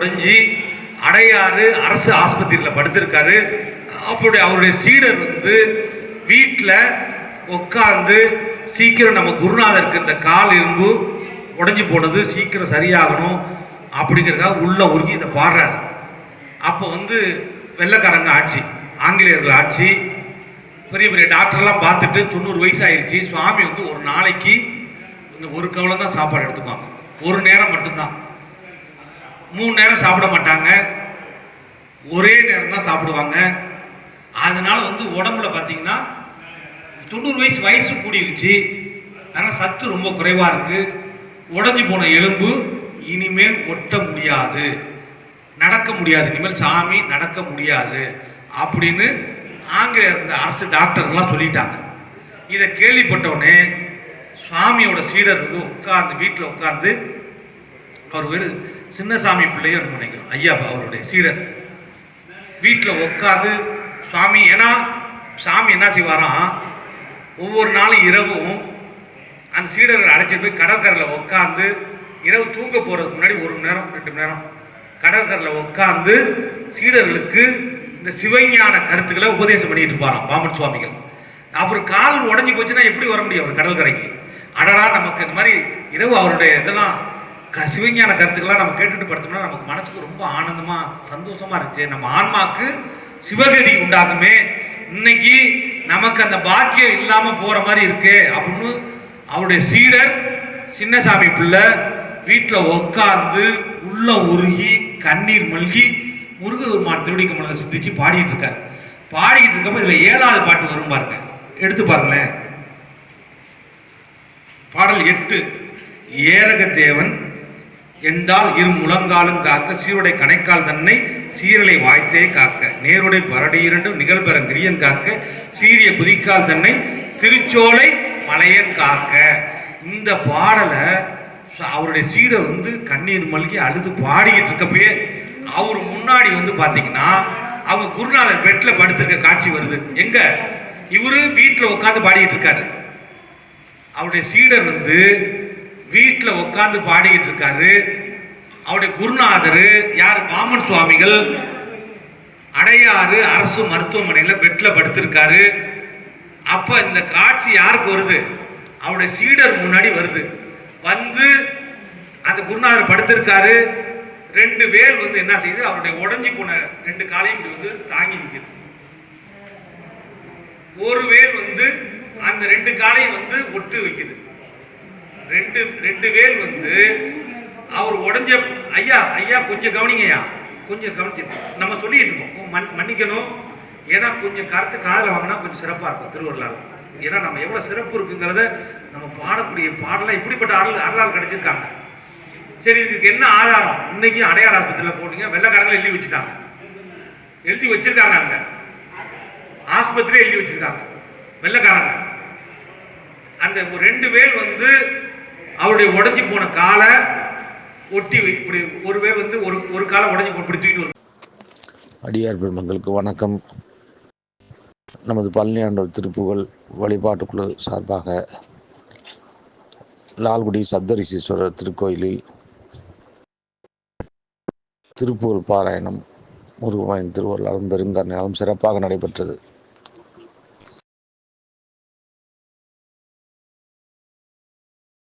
உடைஞ்சி அடையாறு அரசு ஆஸ்பத்திரியில் படுத்திருக்காரு. அப்படி அவருடைய சீடர் வந்து வீட்டில் உட்காந்து சீக்கிரம் நம்ம குருநாதருக்கு இந்த கால் எலும்பு உடஞ்சி போனது சீக்கிரம் சரியாகணும் அப்படிங்கிறதுக்காக உள்ள உருகி இதை பாடுறாரு. அப்போ வந்து வெள்ளைக்காரங்க ஆட்சி ஆங்கிலேயர்கள் ஆட்சி பெரிய பெரிய டாக்டர்லாம் பார்த்துட்டு தொண்ணூறு வயசு ஆயிடுச்சு சுவாமி வந்து ஒரு நாளைக்கு இந்த ஒரு கவலை தான் சாப்பாடு எடுத்துக்குவாங்க ஒரு நேரம் மட்டும்தான். மூணு நேரம் சாப்பிட மாட்டாங்க. ஒரே நேரம் தான் சாப்பிடுவாங்க. அதனால வந்து உடம்புல பார்த்தீங்கன்னா தொண்ணூறு வயசு வயசு கூடிருச்சு. அதனால் சத்து ரொம்ப குறைவாக இருக்குது உடஞ்சி போன எலும்பு இனிமேல் ஒட்ட முடியாது. நடக்க முடியாது. இனிமேல் சாமி நடக்க முடியாது. அப்படின்னு ஆங்கிலேயர் இந்த அரசு டாக்டர்லாம் சொல்லிட்டாங்க. இதை கேள்விப்பட்டவுடனே சுவாமியோட சீடர் வந்து உட்கார்ந்து வீட்டில் உட்கார்ந்து அவர் பேர் சின்னசாமி பிள்ளையும் நினைக்கிறோம் ஐயா அவருடைய சீடர் வீட்டில் உட்காந்து சுவாமி ஏன்னா சாமி என்ன செய்வாராம் ஒவ்வொரு நாளும் இரவும் அந்த சீடர்கள் அழைச்சிட்டு போய் கடற்கரையில் உட்காந்து இரவு தூங்க போகிறதுக்கு முன்னாடி ஒரு மணி நேரம் ரெண்டு மணி நேரம் கடற்கரையில் உட்காந்து சீடர்களுக்கு இந்த சிவஞான கருத்துக்களை உபதேசம் பண்ணிட்டு இருப்பாராம் பாமன் சுவாமிகள். அப்புறம் கால் உடஞ்சி போச்சுன்னா எப்படி வர முடியும் அவர் கடற்கரைக்கு? அடடா நமக்கு இந்த மாதிரி இரவு அவருடைய இதெல்லாம் சிவஞான கருத்துக்கெல்லாம் நம்ம கேட்டுட்டு படுத்தோம்னா நமக்கு மனசுக்கு ரொம்ப ஆனந்தமாக சந்தோஷமாக இருந்துச்சு நம்ம ஆன்மாக்கு சிவகதி உண்டாகுமே. இன்னைக்கு நமக்கு அந்த பாக்கியம் இல்லாமல் போகிற மாதிரி இருக்கே அப்படின்னு அவருடைய சீடர் சின்னசாமி பிள்ளை வீட்டில் உட்கார்ந்து உள்ள உருகி கண்ணீர் மல்கி முருகபெருமான் திருவடி கமலத்தை சிந்திச்சு பாடிட்டு இருக்காரு. பாடிக்கிட்டு இருக்கப்போ இதில் ஏழாவது பாட்டு வரும் பாருங்க. எடுத்து பாருங்களேன். பாடல் எட்டு. ஏரக தேவன் என்றால் இரு முழங்காலும் காக்க சீருடை கணைக்கால் தன்னை சீரலை வாய்த்தே காக்க நேருடை பரடி இரண்டும் நிகழ்பெற கிரியன் காக்க சீரிய குதிக்கால் தன்னை திருச்சோலை மலையன் காக்க. இந்த பாடலை அவருடைய சீடை வந்து கண்ணீர் மல்கி அழுது பாடிக்கிட்டு இருக்கப்பயே அவர் முன்னாடி வந்து பார்த்தீங்கன்னா அவங்க குருநாதர் பெட்டில் படுத்திருக்க காட்சி வருது. எங்க? இவரு வீட்டில் உட்காந்து பாடிக்கிட்டு இருக்காரு அவருடைய சீடர் வந்து வீட்டில் உட்காந்து பாடிக்கிட்டு இருக்காரு. அவருடைய குருநாதர் யார்? பாமன் சுவாமிகள். அடையாறு அரசு மருத்துவமனையில் பெட்டில் படுத்திருக்காரு. அப்போ இந்த காட்சி யாருக்கு வருது? அவருடைய சீடர் முன்னாடி வருது. வந்து அந்த குருநாதர் படுத்திருக்காரு. ரெண்டு வேல் வந்து என்ன செய்யுது அவருடைய உடஞ்சி போன ரெண்டு காலையும் வந்து தாங்கி நிற்குது ஒரு வேல் வந்து அந்த ரெண்டு காலையும் வந்து ஒட்டு வைக்குது. ரெண்டு ரெண்டு வேல் வந்து அவர் உடஞ்ச ஐயா ஐயா கொஞ்சம் கவனிங்கய்யா. கொஞ்சம் கவனிச்சு நம்ம சொல்லிட்டு இருக்கோம். மன் மன்னிக்கணும். ஏன்னா கொஞ்சம் கருத்து காதில் வாங்கினா கொஞ்சம் சிறப்பாக இருக்கும் திருவள்ளால் ஏன்னா நம்ம எவ்வளோ சிறப்பு இருக்குங்கிறத நம்ம பாடக்கூடிய பாடலாம் இப்படிப்பட்ட அருள் அருளால் கிடைச்சிருக்காங்க. சரி இதுக்கு என்ன ஆதாரம்? இன்னைக்கு அடையார் ஆஸ்பத்திரியில் போனீங்க வெள்ளக்காரங்களை எழுதி வச்சுட்டாங்க. எழுதி வச்சிருக்காங்க அங்க. ஆஸ்பத்திரியே எழுதி வச்சிருக்காங்க வெள்ளைக்காரங்க. அந்த ரெண்டு வேல் வந்து அவருடைய உடஞ்சி போன காலை ஒட்டி இப்படி ஒரு வேல் வந்து ஒரு ஒரு காலை உடஞ்சி போ- இப்படி தூக்கிட்டு அடியார் பெருமங்களுக்கு வணக்கம். நமது பழனியாண்டவர் திருப்புகழ் வழிபாட்டுக்குழு சார்பாக லால்குடி சப்தரிசீஸ்வரர் திருக்கோயிலில் திருப்பூர் பாராயணம் முருகனின் திருவருளாலும் பெருங்கருணையாலும் சிறப்பாக நடைபெற்றது.